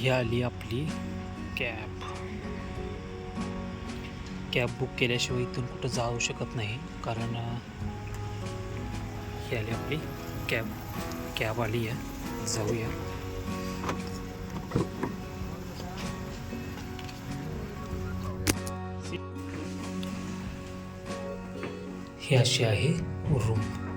ही आली आपली cab. Cab book केल्याशिवाय इथून कुठं जाऊ शकत नाही कारण ही आली आपली कॅब. कॅब आली आहे. जाऊया. ही अशी आहे रूम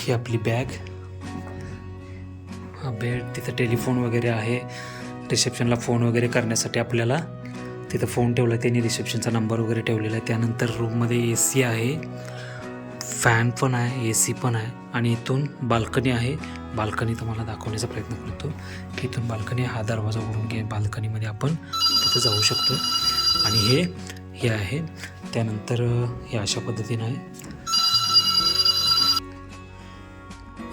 ही आपली बॅग. हा बेड तिथं टेलिफोन वगैरे आहे. रिसेप्शनला फोन वगैरे करण्यासाठी आपल्याला तिथं फोन ठेवला. आहे त्यांनी रिसेप्शनचा नंबर वगैरे ठेवलेला आहे. त्यानंतर रूममध्ये ए सी आहे. फॅन पण आहे ए सी पण आहे. आणि इथून बाल्कनी आहे. बाल्कनी तुम्हाला दाखवण्याचा प्रयत्न करतो. की इथून बाल्कनी हा दरवाजा उघडून घे. बाल्कनीमध्ये आपण तिथं जाऊ शकतो. आणि हे हे आहे. त्यानंतर हे अशा पद्धतीनं आहे.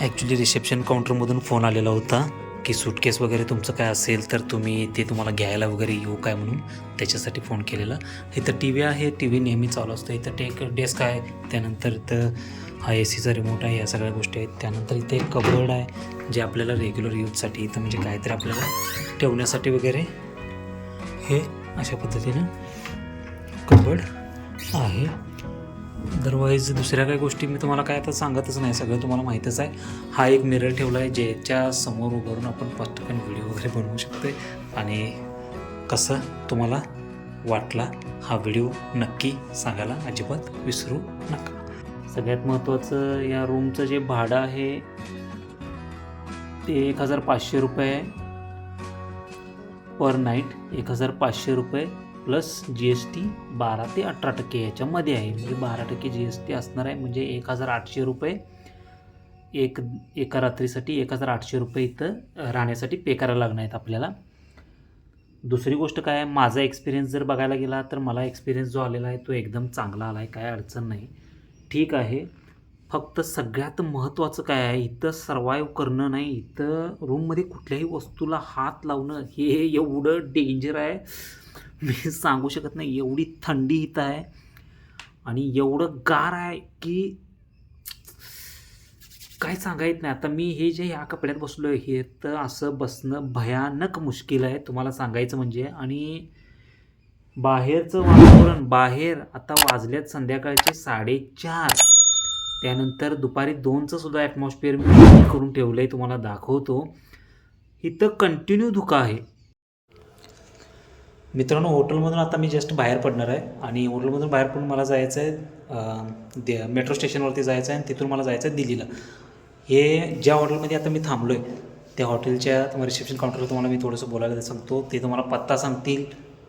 ॲक्च्युली रिसेप्शन काउंटरमधून फोन आलेला होता की सूटकेस वगैरे तुमचं काय असेल तर तुम्ही ते तुम्हाला घ्यायला वगैरे येऊ काय म्हणून त्याच्यासाठी फोन केलेला. इथं टी व्ही आहे टी व्ही नेहमी चालू असतो. इथं टेक डेस्क आहे त्यानंतर इथं हा ए सीचा रिमोट आहे या सगळ्या गोष्टी आहेत. त्यानंतर इथे एक कबर्ड आहे जे आपल्याला रेग्युलर यूजसाठी इथं म्हणजे काहीतरी आपल्याला ठेवण्यासाठी वगैरे हे अशा पद्धतीनं कबर्ड आहे. अदरवाईज दुसऱ्या काही गोष्टी मी तुम्हाला काय आता सांगतच नाही. सगळं तुम्हाला माहीतच आहे. हा एक मिरर ठेवला आहे ज्याच्या समोर उभारून आपण पटकन व्हिडिओ वगैरे बनवू शकतो आणि कसं तुम्हाला वाटला हा व्हिडिओ नक्की सांगायला अजिबात विसरू नका. सगळ्यात महत्त्वाचं या रूमचं जे भाडं आहे ते एक हजार पाचशे रुपये. पर नाईट एक हजार पाचशे रुपये. प्लस जी एस टी बारा ते अठरा टक्के याच्यामध्ये आहे. म्हणजे बारा टक्के जी एस टी असणार आहे. म्हणजे एक हजार आठशे रुपये एक एका रात्रीसाठी एक हजार आठशे रुपये इथं राहण्यासाठी पे करायला लागणार आहेत आपल्याला. दुसरी गोष्ट काय आहे? माझा एक्सपिरियन्स जर बघायला गेला तर मला एक्सपिरियन्स जो आलेला आहे तो एकदम चांगला आला आहे. काय अडचण नाही. ठीक आहे. फक्त सगळ्यात महत्त्वाचं काय आहे? इथं सर्वाईव्ह करणं नाही. इथं रूममध्ये कुठल्याही वस्तूला हात लावणं हे एवढं डेंजर आहे. मी सांगू शकत नाही एवढी थंडी इथं आहे आणि एवढं गार आहे की काय सांगायचं नाही. आता मी हे जे ह्या कपड्यात बसलो आहे हे तर असं बसणं भयानक मुश्किल आहे तुम्हाला सांगायचं म्हणजे. आणि बाहेरचं वातावरण बाहेर आता वाजल्यात संध्याकाळचे साडेचार. त्यानंतर दुपारी दोनचं सुद्धा ॲटमॉस्फिअर मी करून ठेवलं आहे तुम्हाला दाखवतो. इथं कंटिन्यू धुका आहे. मित्रांनो हॉटेलमधून आता मी जस्ट बाहेर पडणार आहे आणि हॉटेलमधून बाहेर पडून मला जायचं आहे दे मेट्रो स्टेशनवरती जायचं आहे आणि तिथून मला जायचं आहे दिल्लीला. हे ज्या हॉटेलमध्ये आता मी थांबलो आहे त्या हॉटेलच्या तुम्हाला रिसेप्शन काउंटरला तुम्हाला मी थोडंसं बोलायला सांगतो. ते तुम्हाला पत्ता सांगतील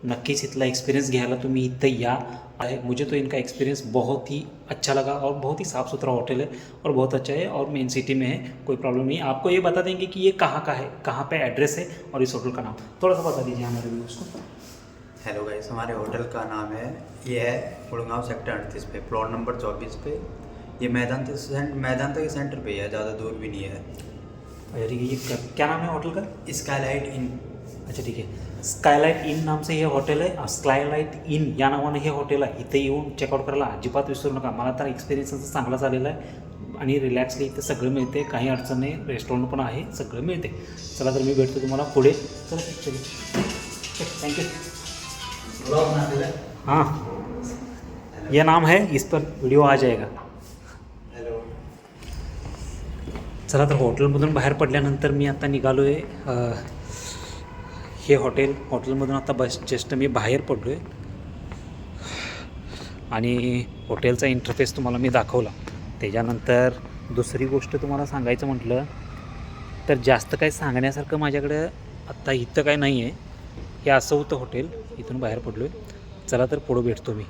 नक्कीच इथला एक्सपीरियंस घ्यायला तुम्ही इथं या. आहे. मुझे तो इनका एक्सपीरियंस बहुत ही अच्छा लगा और बहुत ही साफ़ सुथरा होटल है और बहुत अच्छा है और मेन सिटी में है. कोई प्रॉब्लम नहीं. आपको ये बता देंगे कि ये कहाँ का है कहाँ पे एड्रेस है और इस होटल का नाम. थोड़ा सा बता दीजिए हमारे व्यूज़ को. हेलो गाइस हमारे होटल का नाम है. ये है गुड़गांव सेक्टर अड़तीस पे प्लॉट नंबर चौबीस पे. ये मैदान सेंट मैदान के सेंटर पे ही है ज़्यादा दूर भी नहीं है। अरे ये क्या- क्या नाम है होटल का? स्काईलाइट इन अच्छा ठीक आहे. स्कायलाईट इन नामचं हे हॉटेल आहे. स्कायलाईट इन या नावानं हे हॉटेल आहे. इथं येऊन चेकआउट करायला अजिबात विसरू नका. मला तर एक्सपिरियन्स चांगला झालेला आहे. आणि रिलॅक्सली इथं सगळं मिळते. काही अडचण नाही. रेस्टॉरंट पण आहे. सगळं मिळते. चला तर मी भेटतो तुम्हाला पुढे. चला चलिए थैंक यू हाँ. ये नाम है इस पर वीडियो आ जाएगा. हेलो चला तर हॉटेलमधून बाहेर पडल्यानंतर मी आता निघालो आहे हे हॉटेल हॉटेलमधून आता बस जस्ट मी बाहेर पडलो आहे आणि हॉटेलचा इंटरफेस तुम्हाला मी दाखवला. त्याच्यानंतर दुसरी गोष्ट तुम्हाला सांगायचं म्हटलं तर जास्त काही सांगण्यासारखं माझ्याकडं आत्ता इथं काय नाही आहे हे असं होतं हॉटेल इथून बाहेर पडलो आहे चला तर पुढं भेटतो मी.